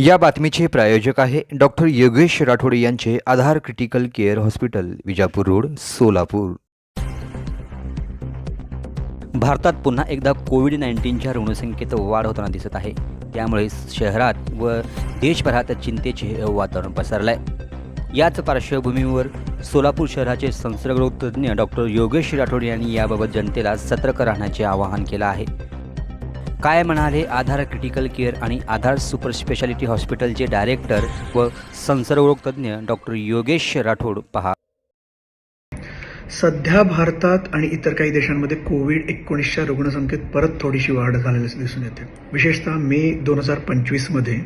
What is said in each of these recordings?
या बातमीचे प्रायोजक आहे डॉक्टर योगेश राठोड यांचे Aadhaar critical care hospital Vijapur road Solapur. भारतात पुन्हा एकदा कोविड नाईन्टीनच्या रुग्णसंख्येत वाढ होताना दिसत आहे. त्यामुळे शहरात व देशभरात चिंतेचे वातावरण पसरलं आहे याच पार्श्वभूमीवर सोलापूर शहराचे संसर्गरोग तज्ज्ञ डॉक्टर योगेश राठोड यांनी याबाबत जनतेला सतर्क राहण्याचे आवाहन केलं आहे. काय म्हणाले आधार क्रिटिकल केअर आणि आधार सुपर स्पेशालिटी हॉस्पिटलचे डायरेक्टर व संसर्गरोगतज्ञ डॉक्टर योगेश राठोड पहा. सध्या भारतात आणि इतर काही देशांमध्ये कोविड एकोणीसच्या रुग्णसंख्येत परत थोडीशी वाढ झालेली दिसून येते. विशेषतः मे दोन हजार पंचवीसमध्ये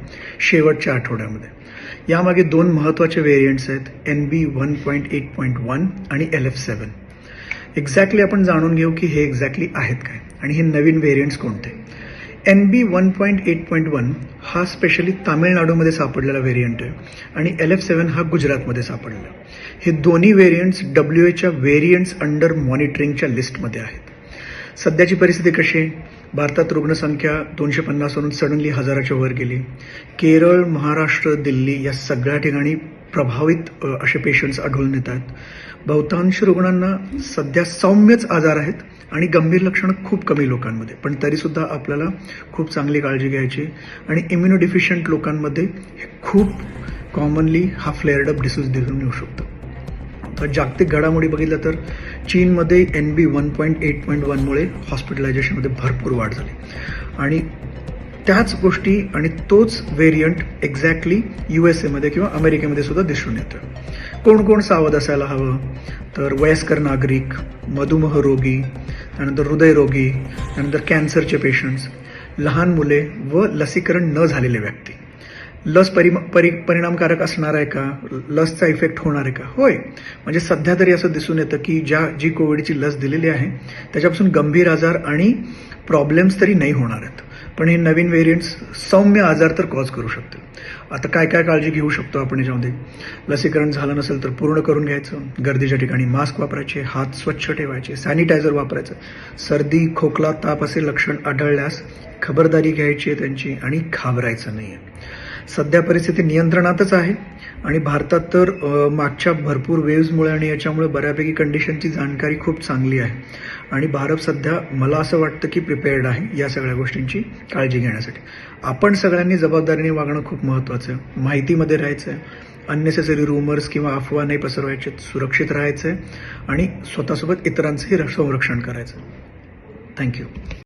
शेवटच्या आठवड्यामध्ये. यामागे दोन महत्त्वाचे व्हेरियंट्स आहेत N B one point eight point one आणि एल एफ सेवन एक्झॅक्टली आपण जाणून घेऊ की हे एक्झॅक्टली आहेत काय. आणि हे नवीन व्हेरियंट्स कोणते? N B one point eight point one हा स्पेशली तामिळनाडूमध्ये सापडलेला व्हेरियंट आहे. आणि एल एफ सेवन हा गुजरातमध्ये सापडलेला हे दोन्ही व्हेरियंट्स डब्ल्यू एच्या व्हेरियंट्स अंडर मॉनिटरिंगच्या लिस्टमध्ये आहेत. सध्याची परिस्थिती कशी आहे? भारतात रुग्णसंख्या दोनशे पन्नासवरून सडनली हजाराच्या वर गेली. केरळ महाराष्ट्र दिल्ली या सगळ्या ठिकाणी प्रभावित असे पेशंट्स आढळून येत आहेत. बहुतांश रुग्णांना सध्या सौम्यच आजार आहेत आणि गंभीर लक्षणं खूप कमी लोकांमध्ये. पण तरीसुद्धा आपल्याला खूप चांगली काळजी घ्यायची आणि इम्युनोडिफिशियंट लोकांमध्ये हे खूप कॉमनली हा फ्लेअरडप डिसीज दिसून येऊ शकतो. तर जागतिक घडामोडी बघितलं तर चीनमध्ये N B one point eight point वनमुळे हॉस्पिटलायझेशनमध्ये भरपूर वाढ झाली. आणि त्याच गोष्टी आणि तोच व्हेरियंट एक्झॅक्टली यू एस एमध्ये किंवा अमेरिकेमध्ये सुद्धा दिसून येतं कोण कोण सावध असायला हवं? तर वयस्कर नागरिक मधुमेह रोगी त्यानंतर हृदयरोगी त्यानंतर कॅन्सरचे पेशंट्स लहान मुले व लसीकरण न झालेले व्यक्ती. लस परिम परि परिणामकारक असणार आहे का? लसचा इफेक्ट होणार आहे का? होय. म्हणजे सध्या तरी असं दिसून येतं की ज्या जी कोविडची लस दिलेली आहे त्याच्यापासून गंभीर आजार आणि प्रॉब्लेम्स तरी नाही होणार आहेत. पण हे नवीन व्हेरियंट्स सौम्य आजार तर कॉज करू शकतील. आता काय काय काळजी घेऊ शकतो आपण याच्यामध्ये? लसीकरण झालं नसेल तर पूर्ण करून घ्यायचं. गर्दीच्या ठिकाणी मास्क वापरायचे हात स्वच्छ ठेवायचे सॅनिटायझर वापरायचं. सर्दी खोकला ताप असे लक्षण आढळल्यास खबरदारी घ्यायची आहे त्यांची आणि घाबरायचं नाही आहे सध्या परिस्थिती नियंत्रणातच आहे. आणि भारतात तर मागच्या भरपूर वेव्समुळे आणि याच्यामुळे बऱ्यापैकी कंडिशनची जाणकारी खूप चांगली आहे. आणि भारत सध्या मला असं वाटतं की प्रिपेअर्ड आहे या सगळ्या गोष्टींची काळजी घेण्यासाठी. आपण सगळ्यांनी जबाबदारीने वागणं खूप महत्त्वाचं आहे. माहितीमध्ये राहायचं आहे अननेसेसरी रूमर्स किंवा अफवा नाही पसरवायचे सुरक्षित राहायचं आहे आणि स्वतःसोबत इतरांचंही संरक्षण करायचं थँक्यू